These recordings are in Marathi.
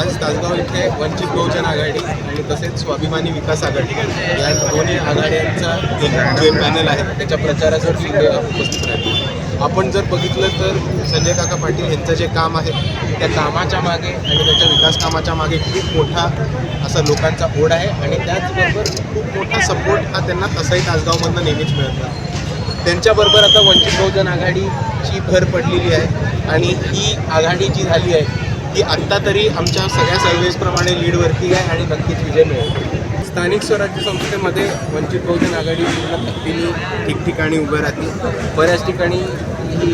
आज तासगाव इथे वंचित बहुजन आघाडी आणि तसेच स्वाभिमानी विकास आघाडी या दोन्ही आघाड्यांचा एक जे पॅनल आहे त्याच्या प्रचारासाठी उपस्थित राहतो आपण जर बघितलं तर संजय काका पाटील यांचं जे काम आहे त्या कामाच्या मागे आणि त्याच्या विकास कामाच्या मागे खूप मोठा असा लोकांचा ओढ आहे आणि त्याचबरोबर खूप मोठा सपोर्ट हा त्यांना तसाही तासगावमधनं नेहमीच मिळत राहतो. त्यांच्याबरोबर आता वंचित बहुजन आघाडीची भर पडलेली आहे आणि ही आघाडी जी झाली आहे की आत्ता तरी आमच्या सगळ्या सर्वेजप्रमाणे लीडवरती आहे आणि नक्कीच विजय मिळेल. स्थानिक स्वराज्य संस्थेमध्ये वंचित बहुजन आघाडी पूर्ण ताकदीने ठिकठिकाणी उभं राहते बऱ्याच ठिकाणी ही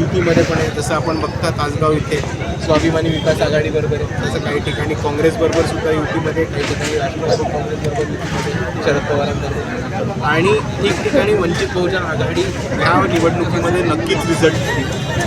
युतीमध्ये पण आहे जसं आपण बघता तासगाव इथे. स्वाभिमानी विकास आघाडीबरोबर आहे. तसं काही ठिकाणी काँग्रेसबरोबर सुद्धा युतीमध्ये काही ठिकाणी राष्ट्रवादी काँग्रेसबरोबर युतीमध्ये शरद पवारांबरोबर. आणि ठिकठिकाणी वंचित बहुजन आघाडी ह्या निवडणुकीमध्ये नक्कीच रिझल्ट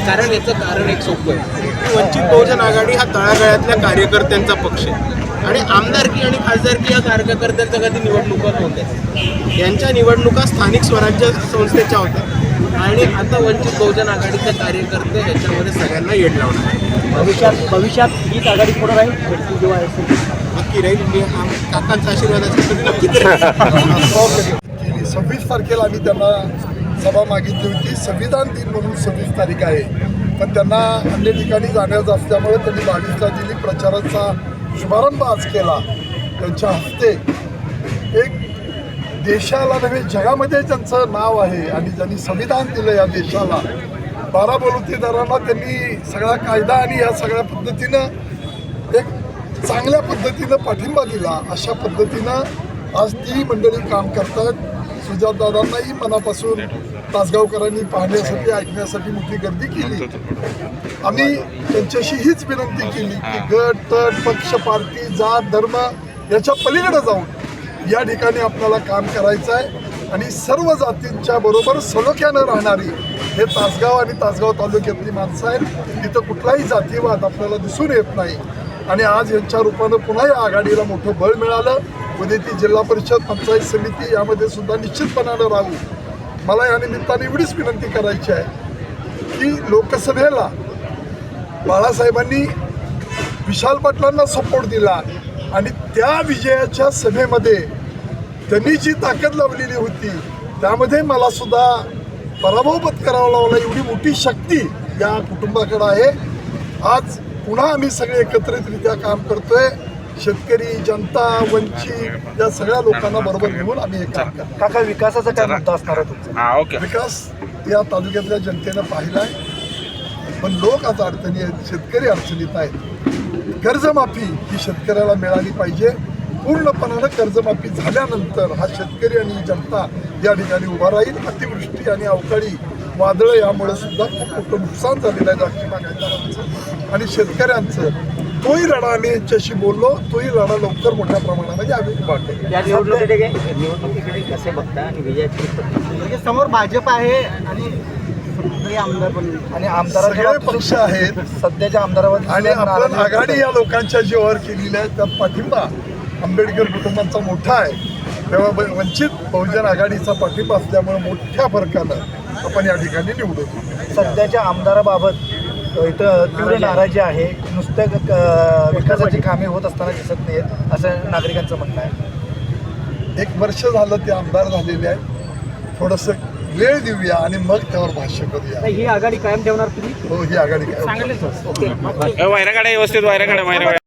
कारण याचं कारण एक सोपं आहे. की वंचित बहुजन आघाडी हा तळागाळातल्या कार्यकर्त्यांचा पक्ष आहे. आणि आमदारकी आणि खासदारकी या कार्यकर्त्यांचा कधी निवडणुका नव्हत्या. यांच्या निवडणुका स्थानिक स्वराज्य संस्थेच्या होत्या. आणि आता वंचित बहुजन आघाडीचे कार्यकर्ते ह्याच्यामध्ये सगळ्यांना येड लावणार आहे. भविष्यात भविष्यात हीच आघाडी पुढे राहील? जेव्हा नक्की राहील. मी काकांचा आशीर्वाद असेल. केली सव्वीस तारखेला आम्ही त्यांना सभा मागितली होती. संविधान दिन म्हणून सव्वीस तारीख आहे. पण त्यांना अन्य ठिकाणी जाण्याचं असल्यामुळे त्यांनी बावीसला दिली प्रचाराचा शुभारंभ आज केला. त्यांच्या हस्ते एक देशाला नव्हे जगामध्ये ज्यांचं नाव आहे आणि ज्यांनी संविधान दिलं या देशाला बारा बलुतेदारांना त्यांनी सगळा कायदा आणि या सगळ्या पद्धतीनं एक चांगल्या पद्धतीनं पाठिंबा दिला. अशा पद्धतीनं आज ती मंडळी काम करतात सुजातदादांनाही मनापासून तासगावकरांनी पाहण्यासाठी ऐकण्यासाठी मोठी गर्दी केली. आम्ही त्यांच्याशी हीच विनंती केली की गट तट पक्ष पार्टी जात धर्म याच्या पलीकडे जाऊन या ठिकाणी आपल्याला काम करायचं आहे. आणि सर्व जातींच्या बरोबर सलोख्यानं राहणारी हे तासगाव आणि तासगाव तालुक्यातली माणसं आहेत. तिथं कुठलाही जातीवाद आपल्याला दिसून येत नाही. आणि आज यांच्या रूपानं पुन्हा या आघाडीला मोठं बळ मिळालं. उद्या ती जिल्हा परिषद पंचायत समिती यामध्ये सुद्धा निश्चितपणानं राहू. मला या निमित्ताने एवढीच विनंती करायची आहे की लोकसभेला बाळासाहेबांनी विशाल पाटलांना सपोर्ट दिला. आणि त्या विजयाच्या सभेमध्ये त्यांनी जी ताकद लावलेली होती त्यामध्ये मला सुद्धा पराभव पत्करावा लावला एवढी मोठी शक्ती या कुटुंबाकडे आहे. आज पुन्हा आम्ही सगळे एकत्रितरित्या काम करतोय. शेतकरी जनता वंचित या सगळ्या लोकांना बरोबर घेऊन आम्ही हे काम करतो काका विकासाचा काय मुद्दा असणार आहे तुमचा? हा ओके. विकास या तालुक्यातल्या जनतेनं पाहिलाय. पण लोक आता अडचणी आहेत शेतकरी अडचणीत आहेत. कर्जमाफी ही शेतकऱ्याला मिळाली पाहिजे. पूर्णपणानं कर्जमाफी झाल्यानंतर हा शेतकरी आणि जनता या ठिकाणी उभा राहील. अतिवृष्टी आणि अवकाळी वादळं यामुळे सुद्धा खूप मोठं नुकसान झालेलं आहे द्राक्षी बागायतदारांचं आणि शेतकऱ्यांचं तोही लढा आम्ही यांच्याशी बोललो. तोही लढा लवकर मोठ्या प्रमाणामध्ये आम्ही निवडणुकीकडे निवडणुकीकडे कसे बघता आणि विजयाची म्हणजे समोर भाजप आहे आणि आमदार आणि सगळे पक्ष आहेत. सध्याच्या आमदारावर आणि आपण आघाडी या लोकांच्या जीवावर केलेल्या आहे त्यात पाठिंबा आंबेडकर कुटुंबांचा मोठा आहे. तेव्हा ब- वंचित बहुजन आघाडीचा पाठिंबा असल्यामुळे मोठ्या फरकानं आपण या ठिकाणी निवडू सध्याच्या आमदाराबाबत अ, इथं तीव्र नाराजी आहे. नुसत्या क- विकासाची कामे होत असताना दिसत नाहीत असं नागरिकांचं म्हणणं आहे. एक वर्ष झालं ते आमदार झालेले आहेत. थोडंसं वेळ देऊया आणि मग त्यावर भाष्य करूया. ही आघाडी कायम ठेवणार तुम्ही? हो ही आघाडी काय ओके. वायरा काढा व्यवस्थित वायरा काढा वायरा